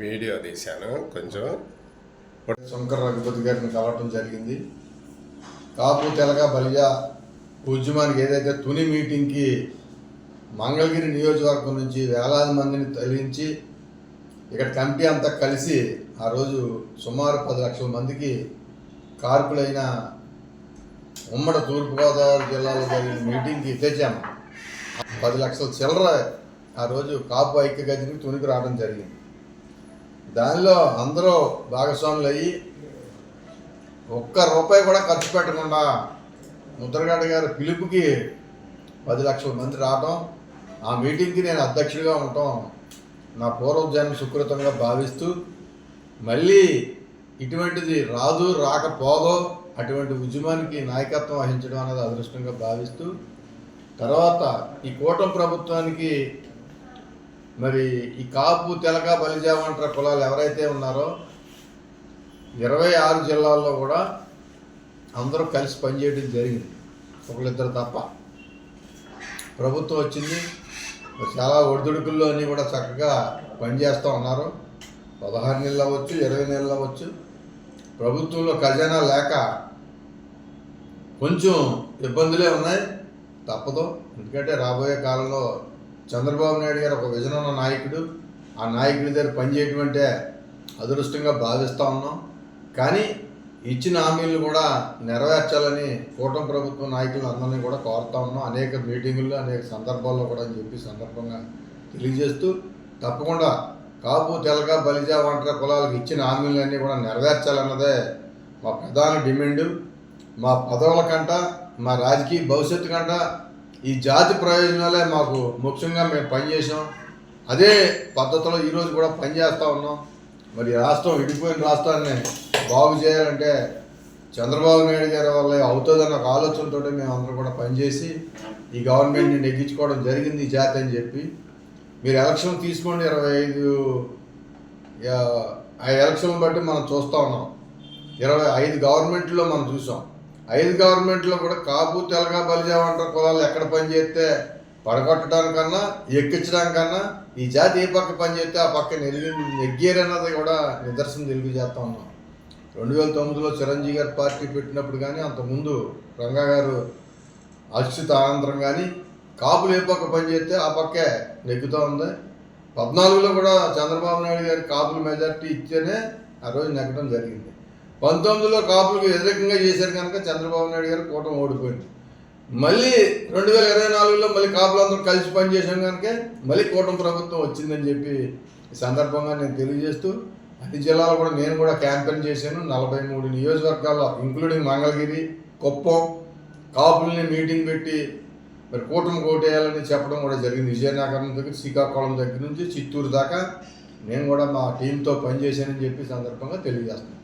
Video తీశాను. కొంచెం శంకర్ రఘుపతి గారిని కలవటం జరిగింది. కాపు తెలగ బలిజ ఉద్యమానికి ఏదైతే తుని మీటింగ్కి మంగళగిరి నియోజకవర్గం నుంచి వేలాది మందిని తరలించి ఇక్కడ కమిటీ అంతా కలిసి ఆ రోజు సుమారు పది లక్షల మందికి కార్పులైన ఉమ్మడి తూర్పుగోదావరి జిల్లాలో జరిగిన మీటింగ్కి తెచ్చాము పది లక్షల చిల్లర ఆ రోజు కాపు ఐక్య గదికి తునికి రావడం జరిగింది. దానిలో అందరూ భాగస్వాములు అయ్యి ఒక్క రూపాయి కూడా ఖర్చు పెట్టకుండా ముద్రగడ్డ గారి పిలుపుకి పది లక్షల మంది రావటం ఆ మీటింగ్కి నేను అధ్యక్షుడిగా ఉండటం నా పూర్వజన్మ సుకృతంగా భావిస్తూ మళ్ళీ ఇటువంటిది రాదు రాకపోదో అటువంటి ఉద్యమానికి నాయకత్వం వహించడం అనేది అదృష్టంగా భావిస్తూ తర్వాత ఈ కూటమి ప్రభుత్వానికి మరి ఈ కాపు తెలక బలిజావంటర కులాలు ఎవరైతే ఉన్నారో ఇరవై ఆరు జిల్లాల్లో కూడా అందరూ కలిసి పనిచేయడం జరిగింది. ఒకళ్ళిద్దరు తప్ప. ప్రభుత్వం వచ్చింది. చాలా ఒడిదుడుకుల్లో అన్నీ కూడా చక్కగా పనిచేస్తూ ఉన్నారు. పదహారు నెలలు అవ్వచ్చు ఇరవై నెలలు అవ్వచ్చు. ప్రభుత్వంలో ఖజానా లేక కొంచెం ఇబ్బందులే ఉన్నాయి. తప్పదు. ఎందుకంటే రాబోయే కాలంలో చంద్రబాబు నాయుడు గారు ఒక విజన్ ఉన్న నాయకుడు. ఆ నాయకుడి దగ్గర పనిచేయటమంటే అదృష్టంగా భావిస్తూ ఉన్నాం. కానీ ఇచ్చిన హామీలను కూడా నెరవేర్చాలని కూటమి ప్రభుత్వ నాయకులు అందరినీ కూడా కోరుతా ఉన్నాం. అనేక మీటింగుల్లో అనేక సందర్భాల్లో కూడా అని చెప్పి సందర్భంగా తెలియజేస్తూ తప్పకుండా కాపు తెలగ బలిజ వంటర కులాలకు ఇచ్చిన హామీలన్నీ కూడా నెరవేర్చాలన్నదే మా ప్రధాన డిమాండు. మా పదవుల కంట మా రాజకీయ భవిష్యత్తు కంట ఈ జాతి ప్రయోజనాలే మాకు ముఖ్యంగా మేము పనిచేసాం అదే పద్ధతిలో ఈరోజు కూడా పనిచేస్తూ ఉన్నాం. మరి రాష్ట్రం విడిపోయిన రాష్ట్రాన్ని బాగు చేయాలంటే చంద్రబాబు నాయుడు గారి వల్ల అవుతుందన్న ఒక ఆలోచనతో మేము అందరం కూడా పనిచేసి ఈ గవర్నమెంట్ని నెగ్గించుకోవడం జరిగింది ఈ జాతి అని చెప్పి. మీరు ఎలక్షన్ తీసుకోండి ఇరవై ఐదు ఆ ఎలక్షన్ బట్టి మనం చూస్తూ ఉన్నాం. ఇరవై ఐదు గవర్నమెంట్లో మనం చూసాం. ఐదు గవర్నమెంట్లో కూడా కాపు తెలగా బలిజా అంటారు కులాలు ఎక్కడ పని చేస్తే పడగొట్టడానికన్నా ఎక్కించడానికన్నా ఈ జాతి ఏ పక్క పని చేస్తే ఆ పక్క నెలిగి నెగ్గేరన్నది కూడా నిదర్శనం తెలియజేస్తా ఉన్నాం రెండు వేల తొమ్మిదిలో చిరంజీవి గారు పార్టీ పెట్టినప్పుడు కానీ అంతకుముందు రంగా గారు అచ్యుత ఆనందరం కానీ కాపులు ఏ పక్క పని చేస్తే ఆ పక్కే నెగ్గుతూ ఉంది. పద్నాలుగులో కూడా చంద్రబాబు నాయుడు గారి కాపులు మెజార్టీ ఇస్తేనే ఆ రోజు నెగ్గడం జరిగింది. పంతొమ్మిదిలో కాపులకు వ్యతిరేకంగా చేశారు కనుక చంద్రబాబు నాయుడు గారు కూటమి ఓడిపోయింది. మళ్ళీ రెండు వేల ఇరవై నాలుగులో మళ్ళీ కాపులందరూ కలిసి పనిచేసాం కనుక మళ్ళీ కూటమి ప్రభుత్వం వచ్చిందని చెప్పి ఈ సందర్భంగా నేను తెలియజేస్తూ అన్ని జిల్లాలో కూడా నేను కూడా క్యాంపెయిన్ చేశాను. నలభై మూడు నియోజకవర్గాల్లో ఇంక్లూడింగ్ మంగళగిరి కుప్పం కాపుల్ని మీటింగ్ పెట్టి మరి కూటమి కోటేయాలని చెప్పడం కూడా జరిగింది. విజయనగరం దగ్గర శ్రీకాకుళం దగ్గర నుంచి చిత్తూరు దాకా నేను కూడా మా టీంతో పనిచేశానని చెప్పి సందర్భంగా తెలియజేస్తున్నాను.